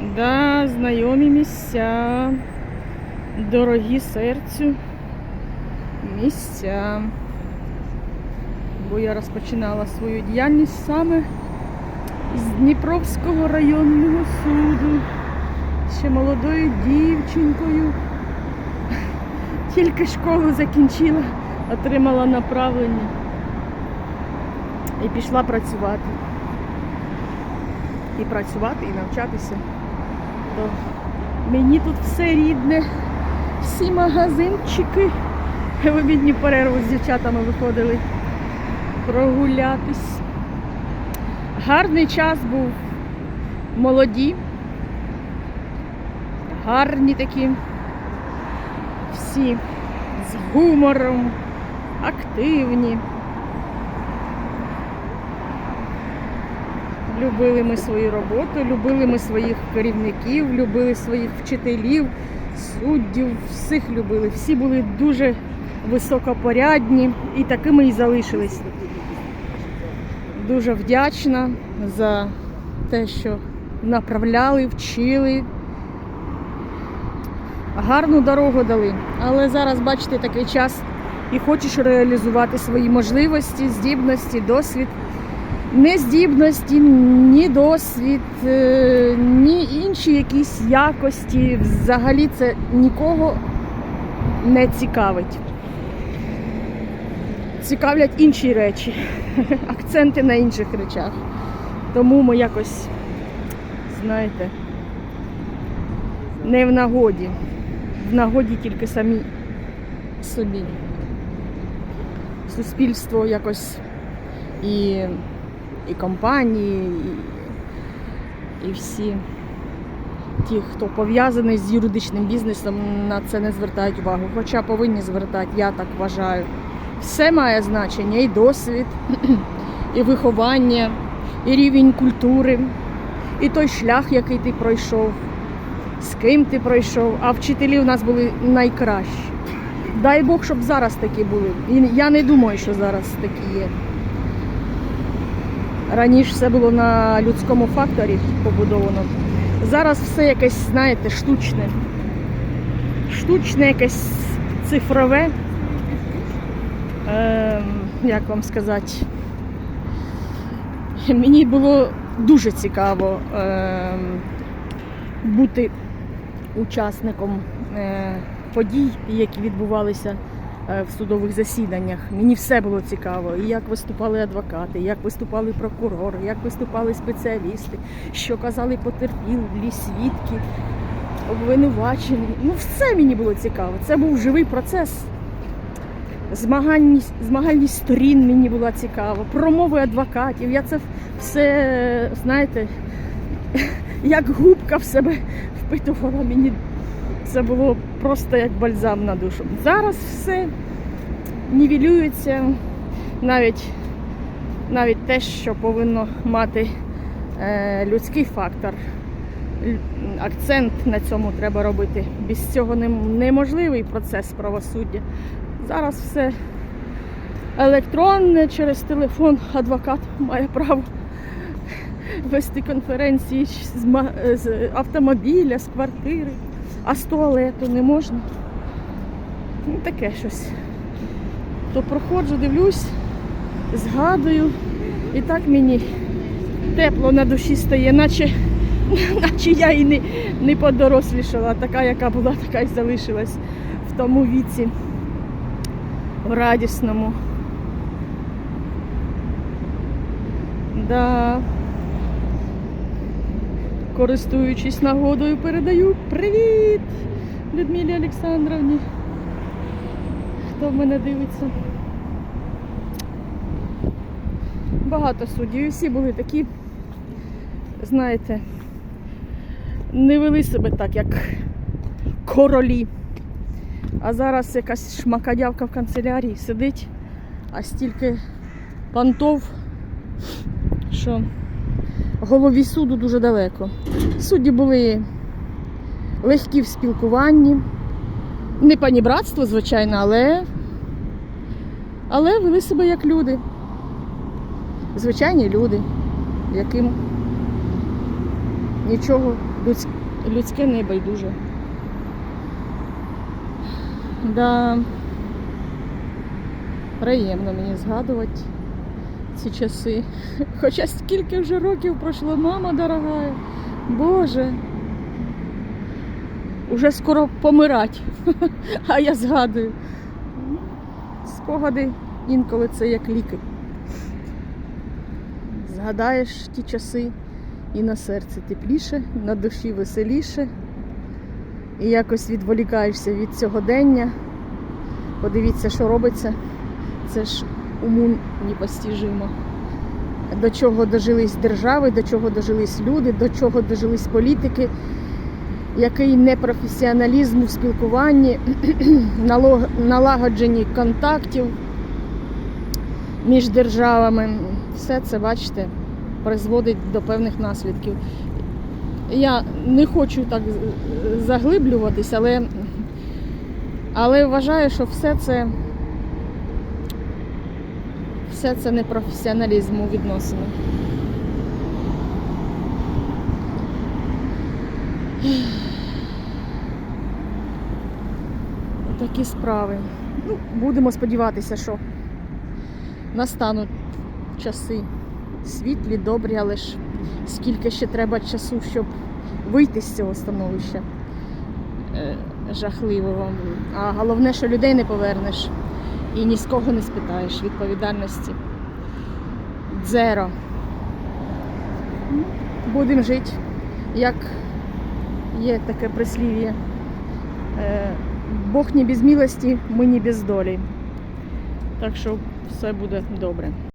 Да, знайомі місця, дорогі серцю місця. Бо я розпочинала свою діяльність саме з Дніпровського районного суду. Ще молодою дівчинкою. Тільки школу закінчила, отримала направлення і пішла працювати. І працювати, і навчатися. То мені тут все рідне, всі магазинчики. В обідню перерву з дівчатами виходили прогулятись. Гарний час був. Молоді, гарні такі, всі з гумором, активні. Любили ми свою роботу, любили ми своїх керівників, любили своїх вчителів, суддів, всіх любили. Всі були дуже високопорядні і такими і залишились. Дуже вдячна за те, що направляли, вчили. Гарну дорогу дали. Але зараз, бачите, такий час і хочеш реалізувати свої можливості, здібності, досвід. Не здібності, ні досвід, е, ні інші якісь якості. Взагалі це нікого не цікавить. Цікавлять інші речі, акценти на інших речах. Тому ми якось, знаєте, не в нагоді. В нагоді тільки самі собі. Суспільство якось і, і компанії, і, і всі ті, хто пов'язаний з юридичним бізнесом, на це не звертають увагу. Хоча повинні звертати, я так вважаю. Все має значення, і досвід, і виховання, і рівень культури, і той шлях, який ти пройшов, з ким ти пройшов. А вчителі у нас були найкращі. Дай Бог, щоб зараз такі були. І я не думаю, що зараз такі є. Раніше все було на людському факторі побудовано. Зараз все якесь, знаєте, штучне. Штучне, якесь цифрове. Ем, як вам сказати, мені було дуже цікаво ем, бути учасником е, подій, які відбувалися е, в судових засіданнях. Мені все було цікаво. І як виступали адвокати, як виступали прокурори, як виступали спеціалісти, що казали потерпілі, свідки, обвинувачені. Ну, все мені було цікаво. Це був живий процес. Змагальність, змагальність сторін мені була цікава, промови адвокатів. Я це все, знаєте, як губка в себе впитувала. Мені це було просто як бальзам на душу. Зараз все нівелюється, навіть, навіть те, що повинно мати е, людський фактор. Акцент на цьому треба робити. Без цього неможливий процес правосуддя. Зараз все електронне через телефон. Адвокат має право вести конференції з автомобіля, з квартири, а з туалету не можна. Ну, таке щось. То проходжу, дивлюсь, згадую, і так мені тепло на душі стає, наче, наче я і не, не подорослішала, така, яка була, така й залишилась в тому віці в радісному. Да. Користуючись нагодою, передаю привіт Людмилі Олександровні. Хто в мене дивиться? Багато суддів. І всі були такі, знаєте, не вели себе так, як королі. А зараз якась шмакодявка в канцелярії сидить, а стільки пантов, що голові суду дуже далеко. Судді були легкі в спілкуванні. Не панібратство, звичайно, але, але вели себе як люди. Звичайні люди, яким нічого людське не байдуже. Да, приємно мені згадувати ці часи. Хоча скільки вже років пройшло, мама дорога. Боже. Уже скоро помирать. А я згадую. Спогади інколи це як ліки. Згадаєш ті часи і на серці тепліше, на душі веселіше. І якось відволікаєшся від сьогодення. Подивіться, що робиться. Це ж уму непостижимо. До чого дожились держави, до чого дожились люди, до чого дожились політики, який непрофесіоналізм у спілкуванні, налагодженні контактів між державами. Все це, бачите, призводить до певних наслідків. Я не хочу так заглиблюватись, але, але вважаю, що все це все це не професіоналізм у відносинах. Такі справи. Ну, будемо сподіватися, що настануть часи світлі, добрі, але ж скільки ще треба часу, щоб вийти з цього становища е, жахливого. А головне, що людей не повернеш і ні з кого не спитаєш відповідальності. Дзеро. Будемо жити, як є таке прислів'я. Е, Бог не без милості, ми не без долі. Так що все буде добре.